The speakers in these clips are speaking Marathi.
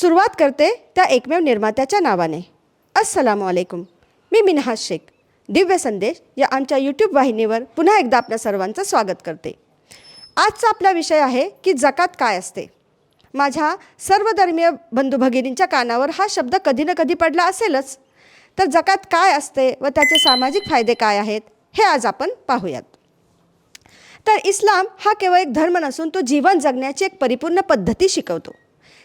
सुरुवात करते त्या एकमेव निर्मात्याच्या नावाने. अस्सलाम वालेकुम मी मिनहाज शेख. दिव्य संदेश या आमच्या यूट्यूब वाहिनीवर पुन्हा एकदा आपल्या सर्वांचं स्वागत करते. आजचा आपला विषय आहे की जकात काय असते? माझ्या सर्व धर्मीय बंधू भगिनींच्या कानावर हा शब्द कधी ना कधी पडला असेलच. तर जकात काय असते व त्याचे सामाजिक फायदे काय आहेत हे आज आपण पाहूयात. तर इस्लाम हा केवळ एक धर्म नसून तो जीवन जगण्याची एक परिपूर्ण पद्धती शिकवतो.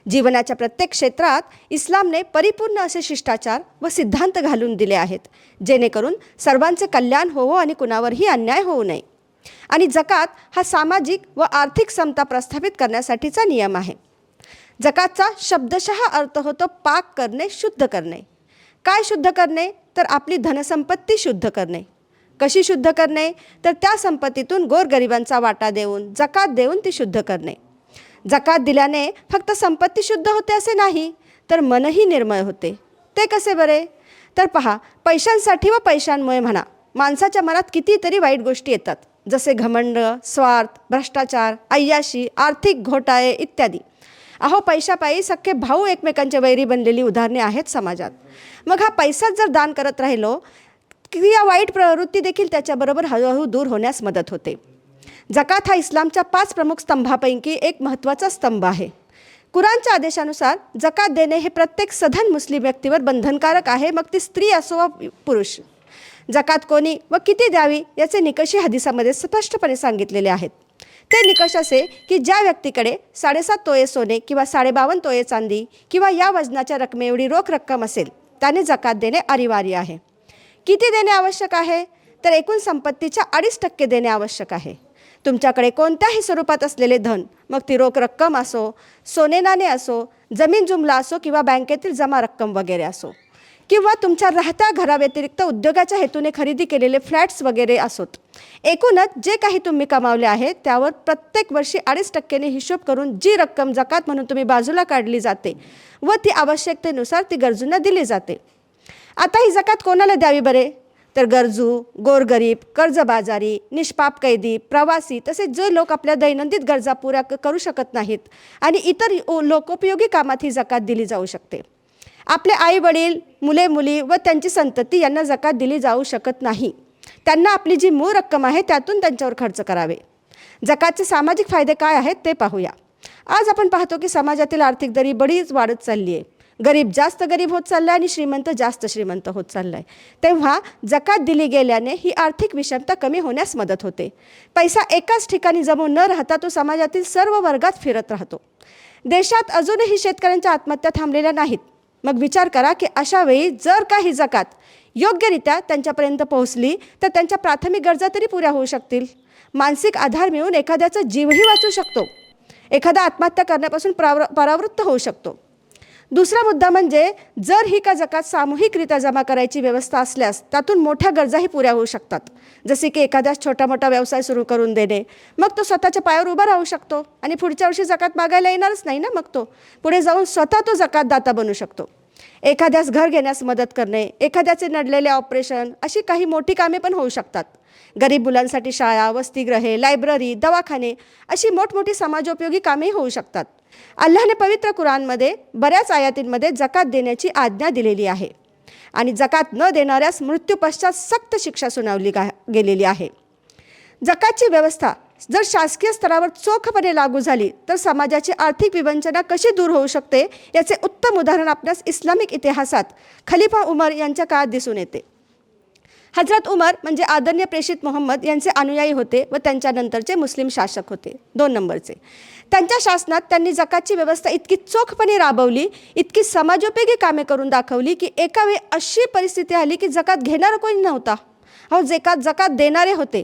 जीवनाच्या प्रत्येक क्षेत्रात इस्लामने परिपूर्ण असे शिष्टाचार व सिद्धांत घालून दिले आहेत जेणेकरून सर्वांचे कल्याण होवो आणि कुणावरही अन्याय होऊ नये. आणि जकात हा सामाजिक व आर्थिक समता प्रस्थापित करण्यासाठीचा नियम आहे. जकातचा शब्दशः अर्थ होतो पाक करणे शुद्ध करणे. काय शुद्ध करणे? तर आपली धनसंपत्ती शुद्ध करणे. कशी शुद्ध करणे? तर त्या संपत्तीतून गोरगरिबांचा वाटा देऊन जकात देऊन ती शुद्ध करणे. जकात दिल्याने फक्त संपत्ती शुद्ध होते असे नाही तर मनही निर्मळ होते. ते कसे बरे? तर पहा पैशांसाठी व पैशांमुळे म्हणा माणसाच्या मनात कितीतरी वाईट गोष्टी येतात जसे घमंड स्वार्थ भ्रष्टाचार अय्याशी आर्थिक घोटाळे इत्यादी. अहो पैशापायी सख्खे भाऊ एकमेकांच्या वैरी बनलेली उदाहरणे आहेत समाजात. मग हा पैसाच जर दान करत राहिलो की या वाईट प्रवृत्ती देखील त्याच्याबरोबर हळूहळू दूर होण्यास मदत होते. जकात हा इस्लामच्या पाच प्रमुख स्तंभापैकी एक महत्त्वाचा स्तंभ आहे. कुराणच्या आदेशानुसार जकात देणे हे प्रत्येक सधन मुस्लिम व्यक्तीवर बंधनकारक आहे मग ती स्त्री असो वा पुरुष. जकात कोणी व किती द्यावी याचे निकषही हदिसामध्ये स्पष्टपणे सांगितलेले आहेत. ते निकष असे की ज्या व्यक्तीकडे साडेसात तोये सोने किंवा साडेबावन्न तोये चांदी किंवा या वजनाच्या रकमेएवढी रोख रक्कम असेल त्याने जकात देणे अनिवार्य आहे. किती देणे आवश्यक आहे? तर एकूण संपत्तीच्या अडीच टक्के देणे आवश्यक आहे. तुमच्याकडे कोणत्याही स्वरूपात असलेले धन मग ती रोख रक्कम असो सोने नाणे असो जमीन जुमला असो किंवा बँकेतील जमा रक्कम वगैरे असो. किंवा तुमच्या राहत्या घराव्यतिरिक्त उद्योगाच्या हेतूने खरेदी केलेले फ्लॅट्स वगैरे असोत. एकूणच जे काही तुम्ही कमावले आहे त्यावर प्रत्येक वर्षी अडीच टक्क्याने हिशोब करून जी रक्कम जकात म्हणून तुम्ही बाजूला काढली जाते व ती आवश्यकतेनुसार ती गरजूंना दिली जाते. आता ही जकात कोणाला द्यावी बरे? तर गरजू गोरगरीब कर्जबाजारी निष्पाप कैदी प्रवासी तसेच जे लोक आपल्या दैनंदिन गरजा पुऱ्या करू शकत नाहीत आणि इतर लोकोपयोगी कामात ही जकात दिली जाऊ शकते. आपले आई वडील मुले मुली व त्यांची संतती यांना जकात दिली जाऊ शकत नाही. त्यांना आपली जी मूळ रक्कम आहे त्यातून त्यांच्यावर खर्च करावे. जकातचे सामाजिक फायदे काय आहेत ते पाहूया. आज आपण पाहतो की समाजातील आर्थिक दरी बरीच वाढत चालली आहे गरीब जास्त गरीब होत चालला आहे आणि श्रीमंत जास्त श्रीमंत होत चालला आहे तेव्हा जकात दिली गेल्याने ही आर्थिक विषमता कमी होण्यास मदत होते. पैसा एकाच ठिकाणी जमून न राहता तो समाजातील सर्व वर्गात फिरत राहतो. देशात अजूनही शेतकऱ्यांच्या आत्महत्या थांबलेल्या नाहीत. मग विचार करा की अशा वेळी जर काही जकात योग्यरित्या त्यांच्यापर्यंत पोहोचली तर त्यांच्या प्राथमिक गरजा तरी पुऱ्या होऊ शकतील. मानसिक आधार मिळून एखाद्याचा जीवही वाचू शकतो. एखादा आत्महत्या करण्यापासून प्राव परावृत्त होऊ शकतो. दुसरा मुद्दा म्हणजे जर ही का जकात सामूहिकरित्या जमा करायची व्यवस्था असल्यास त्यातून मोठ्या गरजाही पुऱ्या होऊ शकतात. जसे की एखाद्यास छोटा मोठा व्यवसाय सुरू करून देणे मग तो स्वतःच्या पायावर उभा राहू शकतो आणि पुढच्या वर्षी जकात मागायला येणारच नाही ना मग तो. पुढे जाऊन स्वतः तो जकातदाता बनू शकतो. एखाद्यास घर घेण्यास मदत करणे एखाद्याचे नडलेले ऑपरेशन अशी काही मोठी कामे पण होऊ शकतात. गरीब मुलांसाठी शाळा वसतिगृहे लायब्ररी दवाखाने अशी मोठमोठी समाजोपयोगी कामेही होऊ शकतात. अल्लाने पवित्र कुराणमध्ये बऱ्याच आयातींमध्ये जकात देण्याची आज्ञा दिलेली आहे. आणि जकात न देणाऱ्यास मृत्यूपश्चात सक्त शिक्षा सुनावली गा गेलेली आहे. जकातची व्यवस्था जर शासकीय स्तरावर चोखपणे लागू झाली तर समाजाची आर्थिक विवंचना कशी दूर होऊ शकते याचे उत्तम उदाहरण आपल्यास इस्लामिक इतिहासात खलिफा उमर यांच्या काळात दिसून येते. हजरत उमर म्हणजे आदरणीय प्रेषित मोहम्मद यांचे अनुयायी होते व त्यांच्यानंतरचे मुस्लिम शासक होते. दोन नंबरचे. त्यांच्या शासनात त्यांनी जकातची व्यवस्था इतकी चोखपणे राबवली इतकी समाजोपयोगी कामे करून दाखवली की एका वेळी अशी परिस्थिती आली की जकात घेणारा कोणी नव्हता. अहो जेकात जकात देणारे होते.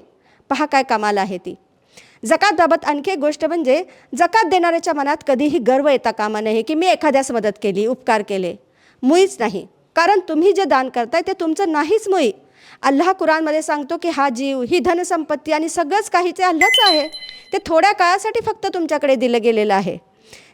पहा काय कामाला आहे ती. जकातबाबत आणखी एक गोष्ट म्हणजे जकात देणाऱ्याच्या मनात कधीही गर्व येता कामा नये की मी एखाद्यास मदत केली उपकार केले. मुळीच नाही. कारण तुम्ही जे दान करताय ते तुमचं नाहीच मुळी. अल्लाह कुराणमध्ये सांगतो की हा जीव ही धनसंपत्ती आणि सगळंच काही ते अल्लाचं आहे ते थोड्या काळासाठी फक्त तुमच्याकडे दिलं गेलेलं आहे.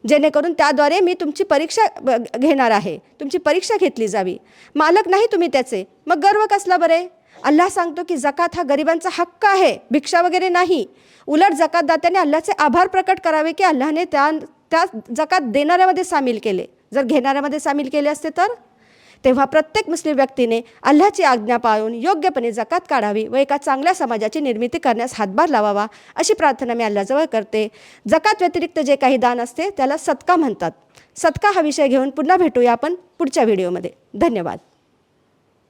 जेणेकरून त्याद्वारे मी तुमची परीक्षा ब- घेणार आहे तुमची परीक्षा घेतली जावी. मालक नाही तुम्ही त्याचे मग गर्व कसला बरे? अल्लाह सांगतो की जकात हा गरिबांचा हक्क आहे भिक्षा वगैरे नाही. उलट जकातदात्याने अल्लाचे आभार प्रकट करावे की अल्लाहने त्या त्या जकात देणाऱ्यामध्ये सामील केले. जर घेणाऱ्यामध्ये सामील केले असते तर? तेव्हा प्रत्येक मुस्लिम व्यक्तीने अल्लाची आज्ञा पाळून योग्यपणे जकात काढावी व एका चांगल्या समाजाची निर्मिती करण्यास हातभार लावावा अशी प्रार्थना मी अल्लाजवळ करते. जकात व्यतिरिक्त जे काही दान असते त्याला सत्का म्हणतात. सत्का हा विषय घेऊन पुन्हा भेटूया आपण पुढच्या व्हिडिओमध्ये. धन्यवाद.